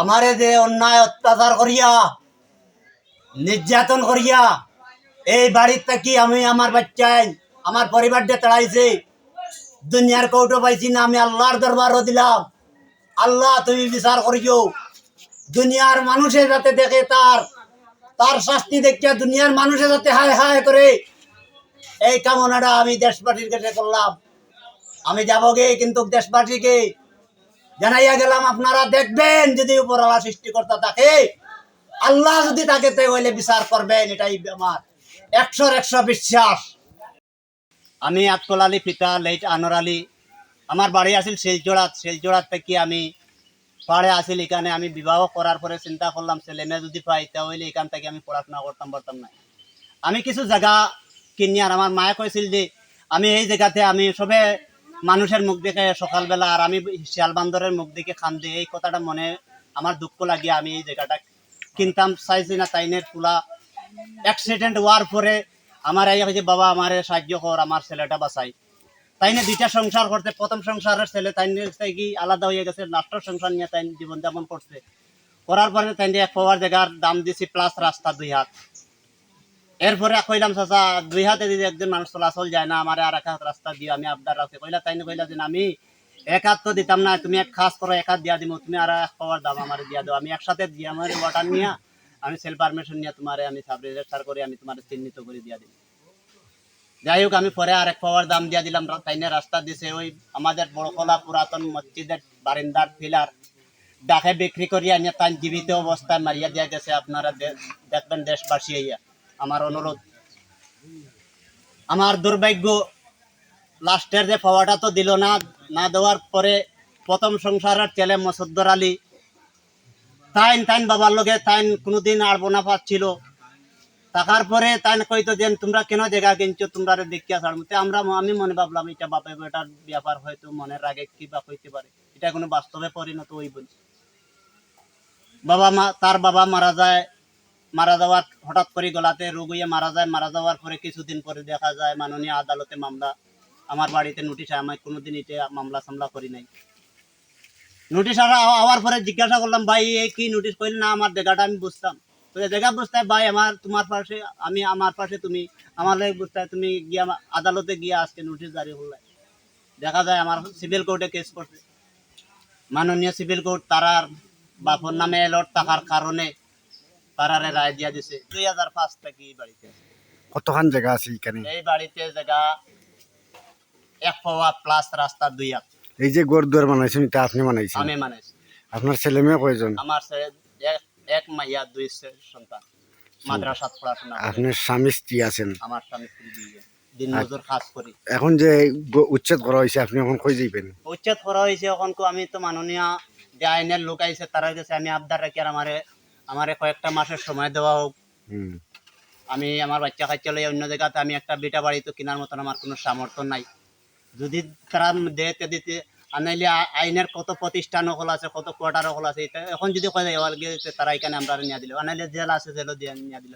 আমারে যে অন্যায় অত্যাচার করিয়া, নির্যাতন করিয়া। এই বাড়ির থেকে আমি আমার বাচ্চাই আমার পরিবারটা তাড়াইছে? দুনিয়ার কৌটো পাইছি না, আমি আল্লাহর দরবারও দিলাম। আল্লাহ, তুমি বিচার করিও। দুনিয়ার মানুষে যাতে দেখে তার তার শাস্তি দেখিয়া দুনিয়ার মানুষে যাতে হায় হায় করে, এই কামনাটা আমি দেশবাসীর কাছে করলাম। আমি যাব গে, কিন্তু দেশবাসীকে জানাইয়া গেলাম, আপনারা দেখবেন যদি উপরওয়ালা সৃষ্টিকর্তা থাকে আল্লাহ যদি তাকে হইলে বিচার করবেন, এটাই আমার একশোর একশো বিশ্বাস। আমি আতকল আলী, পিতা লেট আনোর আলী। আমার বাড়ি আছিল শিলচড়াত শিলচড়াত থেকে আমি পাড়ে আসিল এখানে আমি বিবাহ করার পরে চিন্তা করলাম, ছেলে মেয়ে যদি পাই, তাহলে এখান থেকে আমি পড়াশোনা করতাম পারতাম না আমি কিছু জায়গা কিনি, আর আমার মায়ে কইছিল যে, আমি এই জায়গাতে আমি সবে মানুষের মুখ দেখে সকালবেলা আর আমি শিয়াল বান্দরের মুখ দেখে খান দিয়ে এই কথাটা মনে, আমার দুঃখ লাগিয়ে আমি এই জায়গাটা কিনতাম, চাইছি না তাইনের ফুলা অ্যাক্সিডেন্ট হওয়ার পরে আমার এই হয়েছে, বাবা আমার সাহায্য কর, আমার ছেলেটা বাঁচাই। তাইনে দুইটা সংসার করতে প্রথম সংসারের ছেলে তাইনে কি আলাদা হয়ে গেছে লাস্টের সংসার নিয়ে তাই জীবন যাপন করছে। করার পরে তাইনে এক পাওয়ার জায়গার দাম দিছি প্লাস রাস্তা দুই হাত। এরপরে কইলাম, চাচা, দুই হাতে যদি একজন মানুষ চলাচল যায় না, আমার আর এক হাত রাস্তা দিয়ে আমি আবদার রাখছি। কইলা তাইনে কইলা যে আমি এক হাত তো দিতাম না, তুমি এক খাস করো, এক হাত দিয়া দিব তুমি আর এক পাওয়ার দাম আমার দিয়া দাও, আমি একসাথে দিয়ে আমার ওয়াটার নিয়ে, আমি সেল পারমিশন নিয়ে তোমার, আমি সাব রেজিস্টার করে আমি তোমার চিহ্নিত করে দিয়া দিব যাই হোক, আমি পরে আরেক পাওয়ার দাম দিয়া দিলাম তাইনে রাস্তা দিছে ওই আমাদের বড়কলা পুরাতন মসজিদের বারিন্দার পিলার। ডাকে বিক্রি করিয়া নিয়ে তাই জীবিত অবস্থায় মারিয়া দিয়া গেছে, আপনারা দেখবেন দেশবাসী হইয়া আমার অনুরোধ। আমার দুর্ভাগ্য লাস্টের যে পাওয়াটা তো দিল না না দেওয়ার পরে প্রথম সংসারের ছেলে মসদ্দর আলী। তাইন তাইন বাবার লোকে তাইন কোনোদিন আর বোনা পাচ্ছিল টাকার পরে তাইন কইতো যে, তোমরা কেন জায়গা কিনছো? তোমরা দেখিয়া ছাড়মতে আমরা, আমি মনে ভাবলাম, এটা বাপে বেটার ব্যাপার, হয়তো মনের আগে কি বা হইতে পারে। এটা কোনো বাস্তবে পরিণত হইব। বাবা মা, তার বাবা মারা যায় মারা যাওয়ার, হঠাৎ করে গলাতে রোগ হয়ে মারা যায়। মারা যাওয়ার পরে কিছুদিন পরে দেখা যায় মাননীয় আদালতে মামলা। আমার বাড়িতে নোটিশ আমি কোনোদিন এটা মামলা সামলা করি নাই। নোটিশ আওয়ার পরে জিজ্ঞাসা করলাম, ভাই এই কি নোটিশ করলে না, আমার জায়গাটা আমি বুঝতাম। তো জায়গা বুঝতে, ভাই, আমার, তোমার পাশে, আমি, আমার পাশে তুমি, আমার লাগে বুঝতে, তুমি গিয়া আদালতে গিয়ে আজকে নোটিশ জারি করলে। দেখা যায় আমার সিভিল কোর্টে কেস করছে। মাননীয় সিভিল কোর্ট তারার বাপর নামে এলট থাকার কারণে তারারে রায় দিয়া দিছে। দুই হাজার পাঁচ থেকে এই বাড়িতে। কতখান জায়গা আছে এখানে? এই বাড়িতে জায়গা এক পাওয়া প্লাস রাস্তা দুই হাত। এই যে দুয়ার বানাইছেন এটা আপনি বানাইছেন? আমি মানে আপনার ছেলে মেয়ে কয়জন? আমার ছেলে এক এক মাইয়া দুই সন্তান। মাদ্রাসাত পড়াশোনা। আপনার স্বামী স্ত্রী আছেন? আমার স্বামী স্ত্রী দুইজন। এখন যে উচ্ছেদ করা হয়েছে আপনি এখন কই যাইবেন? উচ্ছেদ করা হয়েছে এখন আমি তো মাননীয় যে আইনের লোক আইছে তারা কাছে আমি আবদার রাখি আর আমারে আমারে কয়েকটা মাসের সময় দেওয়া হোক। আমি আমার বাচ্চা কাচ্চা লই অন্য জায়গাতে আমি একটা বিটা বাড়ি তো কেনার মতন আমার কোনো সামর্থ্য নাই। যদি তারা দেতে দিতে আনাইলে আইনের কত প্রতিষ্ঠান হল আছে কত কোয়ার্টার হল আছে এখন যদি কয়ে যায় তারা এখানে আমরা নিয়ে দিল আনাইলে জেল আছে জেলও দিয়ে নিয়ে দিল।